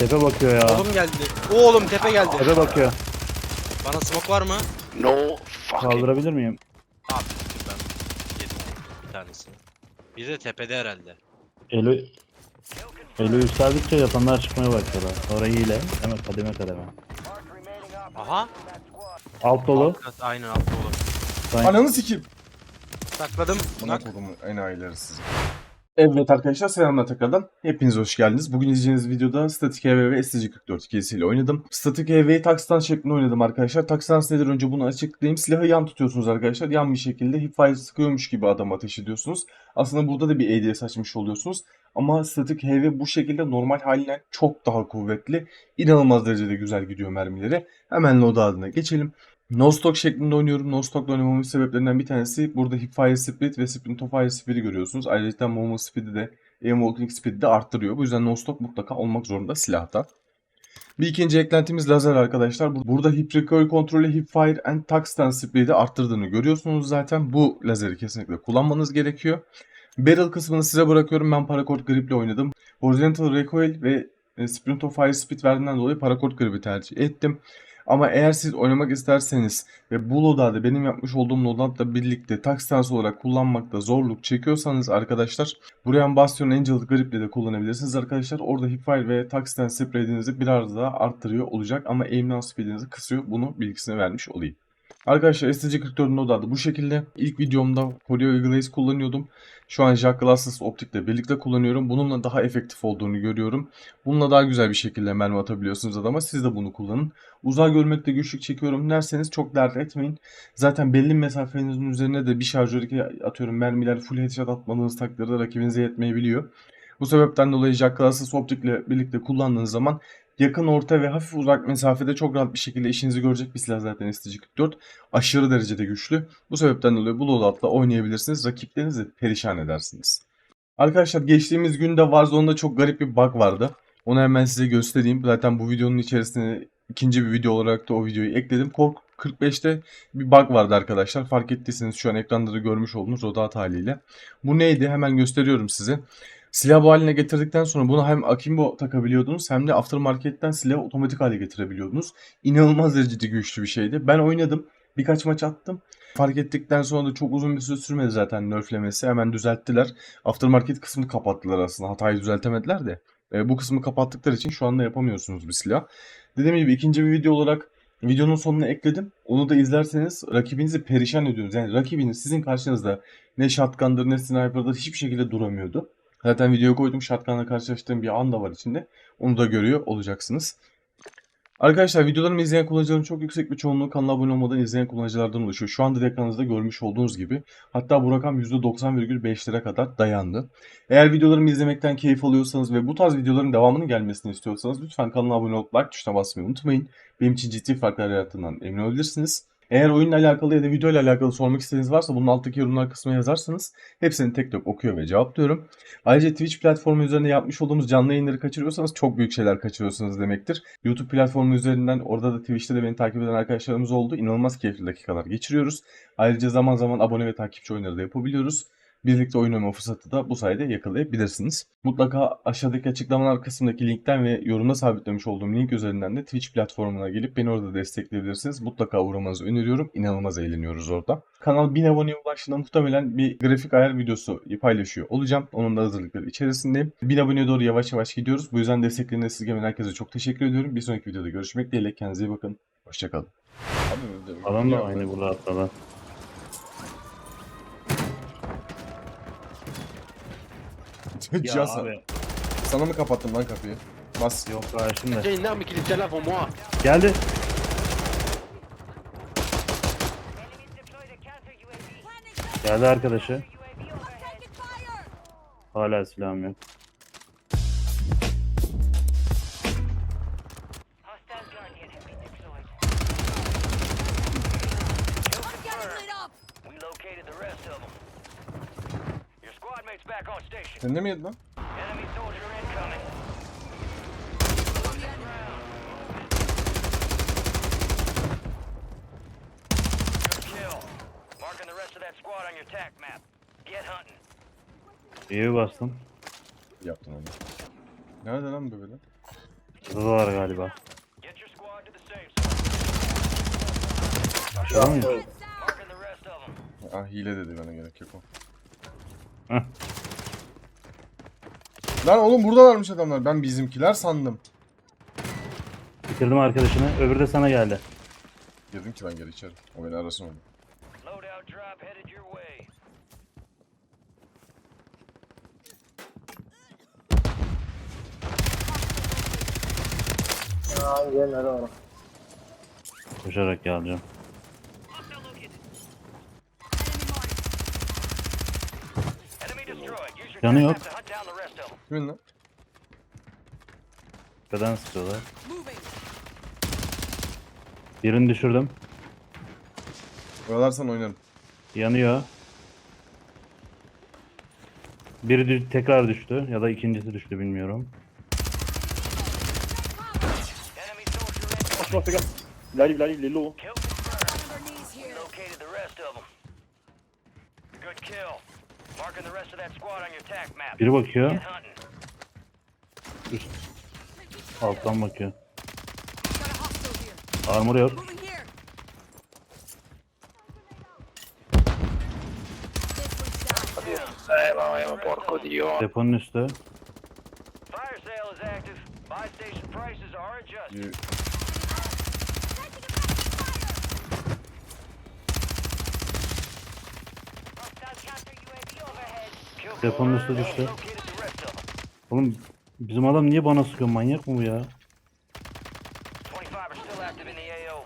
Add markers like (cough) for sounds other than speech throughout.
Tepe bakıyor ya. Oğlum geldi. Oğlum tepe geldi. Tepe bakıyor. Bana smoke var mı? No fucking. Kaldırabilir miyim? Abi ben yedim bir tanesini. Biri de tepede herhalde. Eli Eli yükseldikçe yapanlar çıkmaya başladı. Orayı ile hemen kademe kademe. Aha. Alt dolu. Alt kat, aynen altta olur. Ben Ananı sikeyim. Sakladım. Buna Bak. kodumun enayileri sizi. Evet arkadaşlar selamlar tekrardan. Hepiniz hoş geldiniz. Bugün izleyeceğiniz videoda Static EV ve STG44 ikilisiyle oynadım. Static EV'yi Taxstance şeklinde oynadım arkadaşlar. Taxstance nedir önce bunu açıklayayım. Silahı yan tutuyorsunuz arkadaşlar. Yan bir şekilde hipfire sıkıyormuş gibi adam ateş ediyorsunuz. Aslında burada da bir ADS açmış oluyorsunuz. Ama Static HV bu şekilde normal halinden çok daha kuvvetli. İnanılmaz derecede güzel gidiyor mermileri. Hemen load adına geçelim. No stock şeklinde oynuyorum. No stock'la oynamamın sebeplerinden bir tanesi burada hipfire split ve sprint of fire speed'i görüyorsunuz. Ayrıca movement speed'i de aim walking speed'i de arttırıyor. Bu yüzden no stock mutlaka olmak zorunda silahta. Bir ikinci eklentimiz lazer arkadaşlar. Bu- Burada hip recoil kontrolü, hip fire and touch stance speed'i arttırdığını görüyorsunuz zaten. Bu lazeri kesinlikle kullanmanız gerekiyor. Barrel kısmını size bırakıyorum. Ben paracord grip'le oynadım. Horizontal recoil ve e, sprint of fire speed verdiğinden dolayı paracord grip'i tercih ettim. Ama eğer siz oynamak isterseniz ve bu loadout'ı benim yapmış olduğum loadout'la birlikte tax olarak kullanmakta zorluk çekiyorsanız arkadaşlar buraya Bastion Angel Grip'le de kullanabilirsiniz arkadaşlar. Orada hipfire ve tax spread'inizi biraz daha arttırıyor olacak ama aim down speed'inizi kısıyor. Bunu bilgisini vermiş olayım. Arkadaşlar STG44'ün loadout'ı bu şekilde. İlk videomda Polio Glaze kullanıyordum. Şu an Jack Glasses optikle birlikte kullanıyorum. Bununla daha efektif olduğunu görüyorum. Bununla daha güzel bir şekilde mermi atabiliyorsunuz adama. Siz de bunu kullanın. Uzay görmekte güçlük çekiyorum derseniz çok dert etmeyin. Zaten belli mesafenizin üzerine de bir şarjördeki atıyorum mermiler full headshot atmadığınız takdirde rakibinize yetmeyebiliyor. Bu sebepten dolayı Jack Glasses optikle birlikte kullandığınız zaman yakın, orta ve hafif uzak mesafede çok rahat bir şekilde işinizi görecek bir silah zaten STG44. Aşırı derecede güçlü. Bu sebepten dolayı bu loadout'la oynayabilirsiniz. Rakiplerinizi perişan edersiniz. Arkadaşlar geçtiğimiz günde Warzone'da çok garip bir bug vardı. Onu hemen size göstereyim. Zaten bu videonun içerisine ikinci bir video olarak da o videoyu ekledim. Kork 45'te bir bug vardı arkadaşlar. Fark ettiyseniz şu an ekranda da görmüş olduğunuz loadout haliyle. Bu neydi? Hemen gösteriyorum size. Silah bu haline getirdikten sonra bunu hem akimbo takabiliyordunuz hem de aftermarket'ten silahı otomatik hale getirebiliyordunuz. İnanılmaz derecede güçlü bir şeydi. Ben oynadım. Birkaç maç attım. Fark ettikten sonra da çok uzun bir süre sürmedi zaten nerflemesi. Hemen düzelttiler. Aftermarket kısmını kapattılar aslında. Hatayı düzeltemediler de. E, bu kısmı kapattıkları için şu anda yapamıyorsunuz bir silah. Dediğim gibi ikinci bir video olarak videonun sonuna ekledim. Onu da izlerseniz rakibinizi perişan ediyorsunuz. Yani rakibiniz sizin karşınızda ne shotgun'dır ne sniper'dır hiçbir şekilde duramıyordu. Zaten videoya koydum. Shotgun'la karşılaştığım bir an da var içinde. Onu da görüyor olacaksınız. Arkadaşlar videolarımı izleyen kullanıcıların çok yüksek bir çoğunluğu kanala abone olmadan izleyen kullanıcılardan oluşuyor. Şu anda da ekranınızda görmüş olduğunuz gibi. Hatta bu rakam %90,5'lere kadar dayandı. Eğer videolarımı izlemekten keyif alıyorsanız ve bu tarz videoların devamının gelmesini istiyorsanız lütfen kanala abone olup like tuşuna basmayı unutmayın. Benim için ciddi farklar yarattığından emin olabilirsiniz. Eğer oyunla alakalı ya da video ile alakalı sormak istediğiniz varsa bunun alttaki yorumlar kısmına yazarsanız hepsini tek tek okuyor ve cevaplıyorum. Ayrıca Twitch platformu üzerinde yapmış olduğumuz canlı yayınları kaçırıyorsanız çok büyük şeyler kaçırıyorsunuz demektir. YouTube platformu üzerinden orada da Twitch'te de beni takip eden arkadaşlarımız oldu. İnanılmaz keyifli dakikalar geçiriyoruz. Ayrıca zaman zaman abone ve takipçi oyunları da yapabiliyoruz. Birlikte oyun oynama fırsatı da bu sayede yakalayabilirsiniz. Mutlaka aşağıdaki açıklamalar kısmındaki linkten ve yorumda sabitlemiş olduğum link üzerinden de Twitch platformuna gelip beni orada destekleyebilirsiniz. Mutlaka uğramanızı öneriyorum. İnanılmaz eğleniyoruz orada. Kanal 1000 aboneye ulaştığında muhtemelen bir grafik ayar videosu paylaşıyor olacağım. Onun da hazırlıkları içerisindeyim. 1000 aboneye doğru yavaş yavaş gidiyoruz. Bu yüzden desteklerini esirgemeyen herkese çok teşekkür ediyorum. Bir sonraki videoda görüşmek dileğiyle. Kendinize iyi bakın. Hoşçakalın. Adam da aynı burada atladı. (laughs) Cihan sana- sana mı kapattım lan kapıyı? Bas. Yok karşımda. J'ai une arme qui est là pour moi. Geldi. Geldi arkadaşı. Hala silahım yok. Tac map. Get hunting. İyi bastım. Yaptın onu. Nerede lan bu böyle? Galiba. Marking the rest of them. Ah hile dedi bana gerek yok o. Heh. (laughs) Lan oğlum burada varmış adamlar. Ben bizimkiler sandım. Bitirdim arkadaşını. Öbürü de sana geldi. Girdim ki ben geri içeri. O beni arasın. Loadout drop headed your way. Koşarak geleceğim. Of them. Kimin lan? Tepeden sıkıyorlar. Birini düşürdüm. Oralarsan oynarım. Yanıyor. Biri dü- tekrar düştü ya da ikincisi düştü bilmiyorum. Located the rest of them. Good kill. Biri bakıyor. Hunting. Alttan bakıyor. Armor yok. Deponun üstü. Fire sale is active. Buy station prices are adjusted. Deponun üstü düştü. Oğlum bizim adam niye bana sıkıyor manyak mı bu ya? 25 are still active in the AO.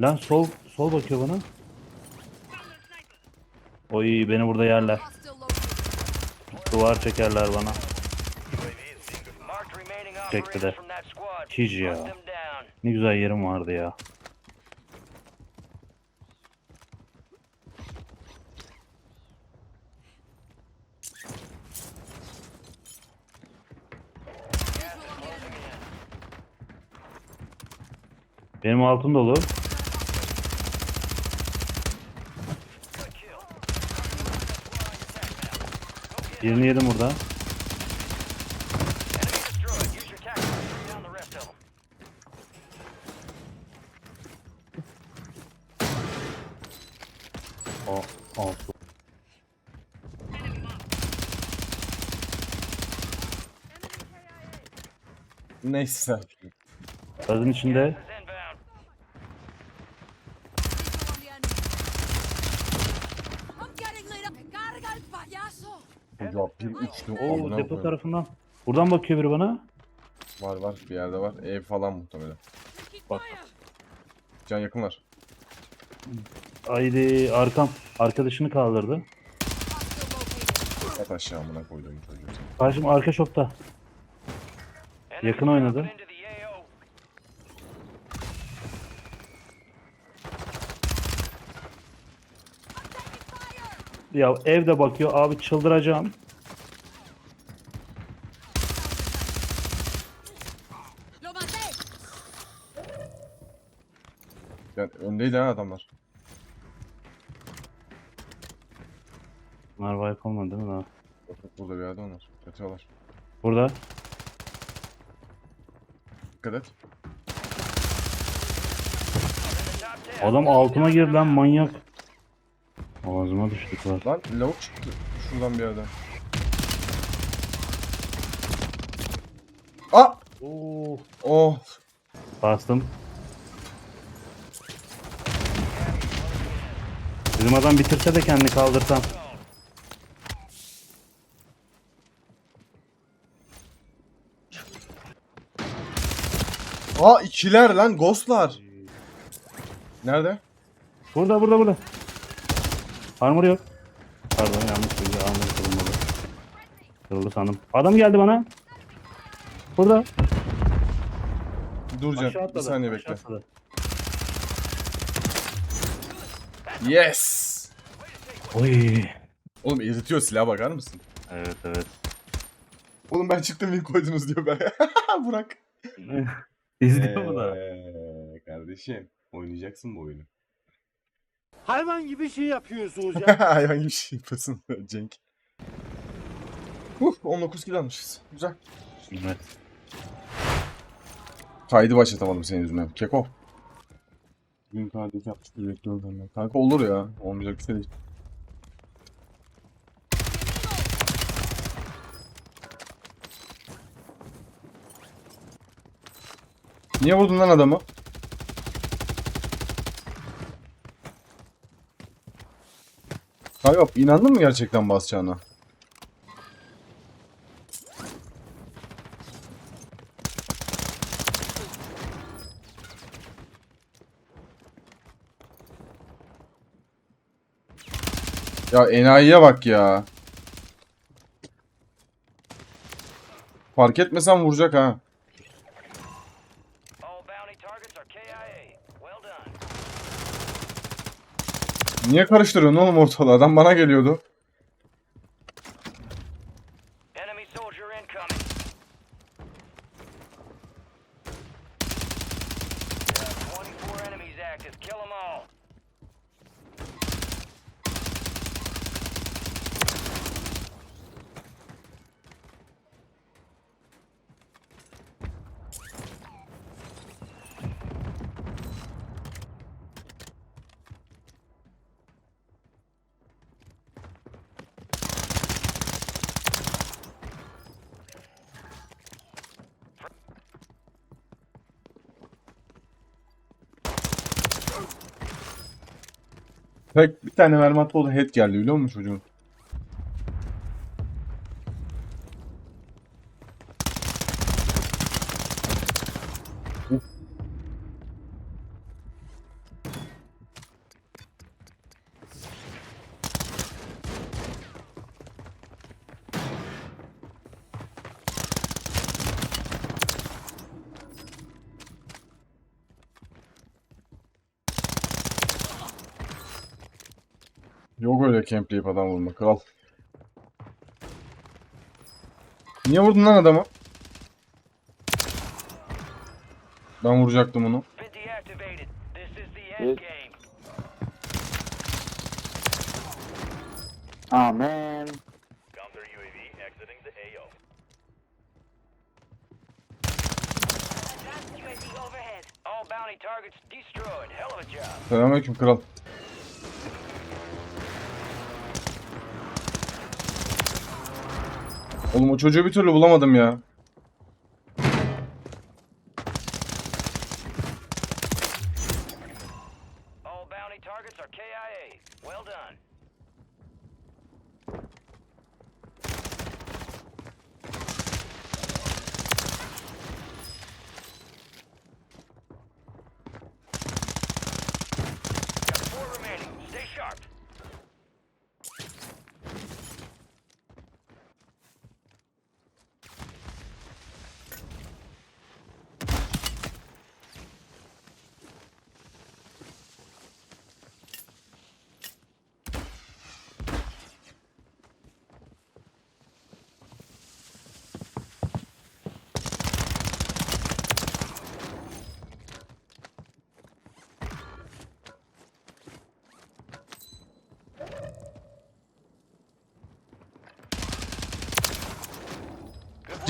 Lan sol sol bakıyor bana. Oy beni burada yerler. Duvar çekerler bana. Marked remaining Çekti de. operators from that squad. Hiç ya. Ne güzel yerim vardı ya. Benim altım dolu. Birini yedim burada. O. Neyse. Gazın içinde. Ya bir uçtum. Oo depo koyayım. tarafından. Buradan bakıyor biri bana. Var var bir yerde var. Ev falan muhtemelen. Bak. Can yakın var. Haydi arkam. Arkadaşını kaldırdı. At aşağı amına koydum çocuğu. Karşım arka şokta. Yakın oynadı. Ya evde bakıyor abi çıldıracağım. Yani öndeydi ha adamlar. Bunlar wipe olmadı değil mi daha? Yok yok burada bir yerde onlar. Yatıyorlar. Burada. Dikkat et. Top 10. Adam altıma girdi lan manyak. Ağzıma düştük var. Lan lavuk çıktı. Şuradan bir yerden. Aa! Oo. Oh! Bastım. Bizim adam bitirse de kendini kaldırsam. Aa ikiler lan ghostlar. Nerede? Burada burada burada. Armor yok. Pardon yanlış bilgi. Armor kırılmadı. Kırıldı sandım. Adam geldi bana. Burada. Dur Aşağı Can. Bir atladı. saniye aşağı bekle. atladı. Yes! Oy. Oğlum eritiyor silaha bakar mısın? Evet evet. Oğlum ben çıktım link koydunuz diyor ben. (laughs) Burak. (laughs) İzliyor mu da? Kardeşim oynayacaksın bu oyunu. Hayvan gibi şey yapıyorsunuz ya. (laughs) Hayvan gibi şey yapıyorsun (laughs) Cenk. Huh 19 kill almışız. Güzel. Evet. kaydı başlatamadım senin yüzünden. Keko. Bugün kaydı yapmıştır bekliyorum senden. Kanka olur ya. Olmayacak bir şey değil. Niye vurdun lan adamı? Yok inandın mı gerçekten basacağına? Ya enayiye bak ya. Fark etmesem vuracak ha. Niye karıştırıyorsun oğlum ortalığı? Adam bana geliyordu. Tek bir tane mermi attı o da head geldi biliyor musun çocuğun? Yok öyle campleyip adam vurma kral. Niye vurdun lan adamı? Ben vuracaktım onu. Deactivated. This is Oğlum o çocuğu bir türlü bulamadım ya.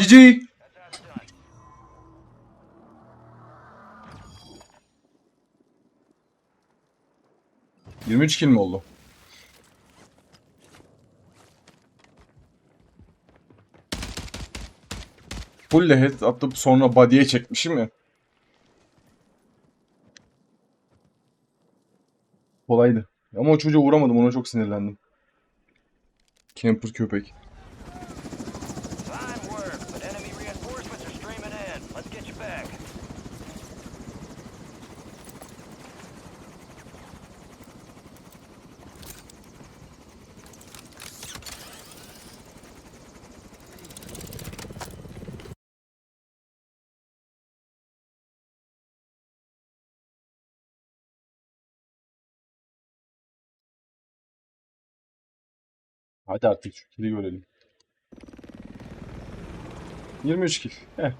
GG. Done. ...23 kill mi oldu? Full head atıp sonra body'ye çekmişim ya. Kolaydı. Ama o çocuğa vuramadım ona çok sinirlendim. Camper köpek. Hadi artık şu kill'i görelim. 23 kill. Heh.